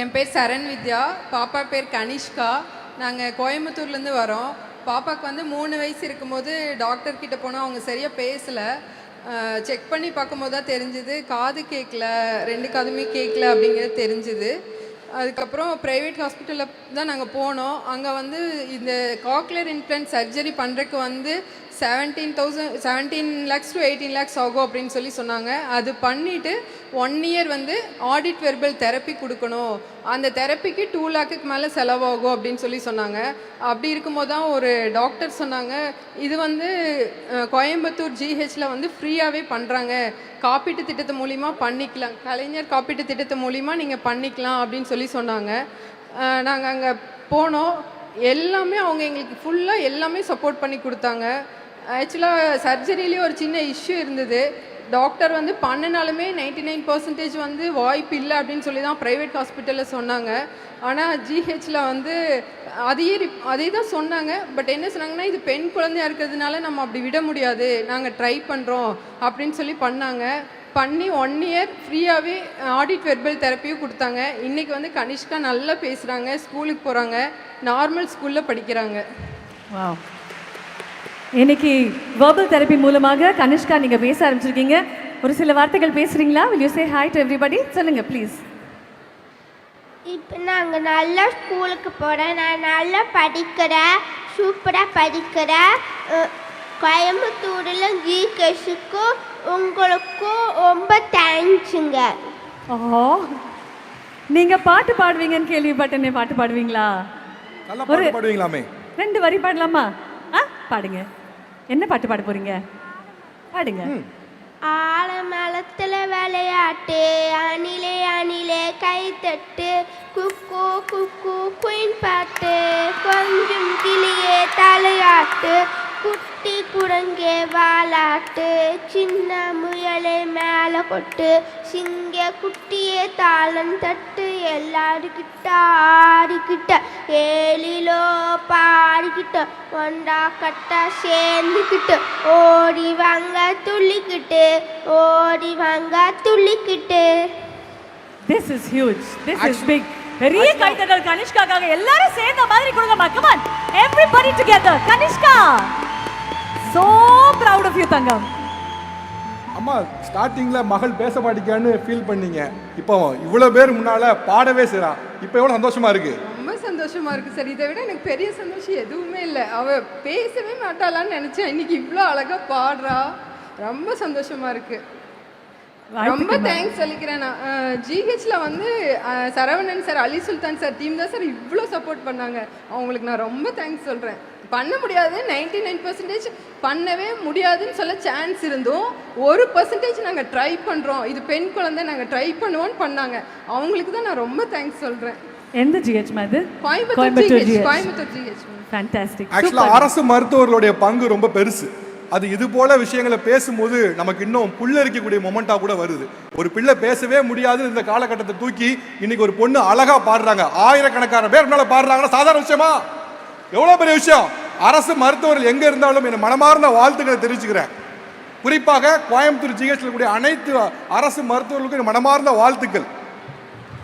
என் பேர் சரண் வித்யா. பாப்பா பேர் கனிஷ்கா. நாங்கள் கோயம்புத்தூர்லேருந்து வரோம். பாப்பாவுக்கு வந்து மூணு வயசு இருக்கும்போது டாக்டர் கிட்ட போனால் அவங்க சரியாக பேசலை. செக் பண்ணி பார்க்கும்போது தான் தெரிஞ்சுது. காது கேட்கல ரெண்டு காதுமே கேட்கல அப்படிங்கிறது தெரிஞ்சுது. அதுக்கப்புறம் ப்ரைவேட் ஹாஸ்பிட்டலில் தான் நாங்கள் போனோம். அங்கே வந்து இந்த காக்லர் இம்ப்ளான்ட் சர்ஜரி பண்ணுறதுக்கு வந்து seventeen thousand seventeen lakhs to eighteen lakhs ஆகும் அப்படின்னு சொல்லி சொன்னாங்க. அது பண்ணிவிட்டு ஒன் இயர் வந்து ஆடிட் வெர்பல் தெரப்பி கொடுக்கணும். அந்த தெரப்பிக்கு டூ லேக்குக்கு மேலே செலவாகும் அப்படின்னு சொல்லி சொன்னாங்க. அப்படி இருக்கும்போது தான் ஒரு டாக்டர் சொன்னாங்க இது வந்து கோயம்புத்தூர் ஜிஹெச்சில் வந்து ஃப்ரீயாகவே பண்ணுறாங்க காப்பீட்டு திட்டத்து மூலிமா பண்ணிக்கலாம். கலைஞர் காப்பீட்டு திட்டத்து மூலிமா நீங்கள் பண்ணிக்கலாம் அப்படின்னு சொல்லி சொன்னாங்க. நாங்கள் அங்கே போனோம். எல்லாமே அவங்க எங்களுக்கு ஃபுல்லாக எல்லாமே சப்போர்ட் பண்ணி கொடுத்தாங்க. ஆக்சுவலாக சர்ஜரிலேயே ஒரு சின்ன இஷ்யூ இருந்தது. டாக்டர் வந்து பண்ணினாலுமே நைன்டி நைன் பர்சன்டேஜ் வந்து வாய்ப்பு இல்லை அப்படின்னு சொல்லி தான் ப்ரைவேட் ஹாஸ்பிட்டலில் சொன்னாங்க. ஆனால் ஜிஹெச்சில் வந்து அதையே ரிப் அதே தான் சொன்னாங்க. பட் என்ன சொன்னாங்கன்னா இது பெண் குழந்தையா இருக்கிறதுனால நம்ம அப்படி விட முடியாது. நாங்கள் ட்ரை பண்ணுறோம் அப்படின்னு சொல்லி பண்ணாங்க. பண்ணி ஒன் இயர் ஃப்ரீயாகவே ஆடிட் வெர்பல் தெரப்பியும் கொடுத்தாங்க. இன்றைக்கி வந்து கனிஷ்கா நல்லா பேசுகிறாங்க ஸ்கூலுக்கு போகிறாங்க நார்மல் ஸ்கூலில் படிக்கிறாங்க. வாவ் இன்னைக்கு வேர்பல் தெரப்பி மூலமாக கனிஷ்கா நீங்க பேச ஆரம்பிச்சிருக்கீங்க. ஒரு சில வார்த்தைகள் பேசுறீங்களா? Will you say hi to everybody? சொல்லுங்க ப்ளீஸ் இப்போ நாங்கள் நல்லா ஸ்கூலுக்கு போகிறேன் நான் நல்லா படிக்கிறேன். சூப்பராக படிக்கிறேன். கோயம்புத்தூரில் ஜிகேஷுக்கும் உங்களுக்கும் ரொம்ப தேங்க்ஸுங்க ஓ நீங்க பாட்டு பாடுவீங்கன்னு கேள்விப்பட்டேனே. பாட்டு பாடுவீங்களா? நல்லா பாட்டு பாடுவீங்களாமே. ரெண்டு வரி பாடலாமா? ஆ பாடுங்க. என்ன பாட்டு பாட போறீங்க? பாடுங்க. ஆலமரத்தில் விளையாட்டு அணிலே அணிலே கைத்தட்டு குக்கு குக்கு குயின் பாட்டு கொஞ்சம் கிளியே தலையாட்டு குட்டி குரங்கே வாலாட்டு சின்ன முயலே மேலே கொட்டு சிங்க குட்டியே தாளம் தட்டு எல்லாருக்கிட்ட ஆடிக்கிட்ட ஏழிலோ பாடிக்கிட்ட ஒண்டா கட்டா சேர்ந்துக்கிட்டு ஓடி வாங்க துள்ளிக்கிட்டு ஓடி வாங்க துள்ளிக்கிட்டு. This is huge this is big பெரிய கைத்தட்டல் கனிஷ்காக்காக எல்லாரும் சேர்ந்த மாதிரி கொடுங்க come on everybody together Kanishka. So proud of you தங்கம். அம்மா ஸ்டார்டிங்ல மகள் பேச மாட்டேங்கான்னு ஃபீல் பண்ணீங்க. இப்போ இவ்வளோ பேர் முன்னால பாடவே செய்றா. இப்போ எவ்வளோ சந்தோஷமா இருக்கு? ரொம்ப சந்தோஷமா இருக்கு சார். இதை விட எனக்கு பெரிய சந்தோஷம் எதுவுமே இல்லை. அவ பேசவே மாட்டாளான்னு நினைச்சேன். இன்னைக்கு இவ்வளோ அழகா பாடுறா. ரொம்ப சந்தோஷமா இருக்கு. ரொம்ப தேங்க்ஸ் சொல்லிக்கிறேன் நான். ஜிஹெச்ல வந்து Saravanan sir Ali Sultan sir team தான் சார் இவ்வளோ சப்போர்ட் பண்ணாங்க. அவங்களுக்கு நான் ரொம்ப தேங்க்ஸ் சொல்கிறேன் பண்ண முடியாது நைன்டி நைன் பர்சன்டேஜ் பண்ணவே முடியாதுன்னு சொல்ல சான்ஸ் இருந்தும் ஒரு பர்சன்டேஜ் நாங்கள் ட்ரை பண்ணுறோம் இது பெண் குழந்தை நாங்கள் ட்ரை பண்ணுவோம்னு பண்ணாங்க. அவங்களுக்கு தான் நான் ரொம்ப தேங்க்ஸ் சொல்கிறேன் எந்த ஜிஹெச் அது Coimbatore GH Coimbatore GH fantastic ஆக்சுவலாக அரசு மருத்துவர்களுடைய பங்கு ரொம்ப பெருசு. அது இது போல விஷயங்களை பேசும்போது நமக்கு இன்னும் புல்லரிக்கக்கூடிய மொமெண்டா கூட வருது. ஒரு பிள்ளை பேசவே முடியாது இந்த காலகட்டத்தை தூக்கி இன்னைக்கு ஒரு பொண்ணு அழகா பாடுறாங்க. ஆயிரக்கணக்கான பேர் முன்னால பாடுறாங்கன்னா சாதாரண விஷயமா? எவ்வளவு பெரிய விஷயம்? அரசு மருத்துவர்கள் எங்க இருந்தாலும் என் மனமார்ந்த வாழ்த்துக்களை தெரிவிச்சுக்கிறேன். குறிப்பாக கோயம்புத்தூர் ஜிஹெச்ல கூடிய அனைத்து அரசு மருத்துவர்களுக்கும் மனமார்ந்த வாழ்த்துக்கள்.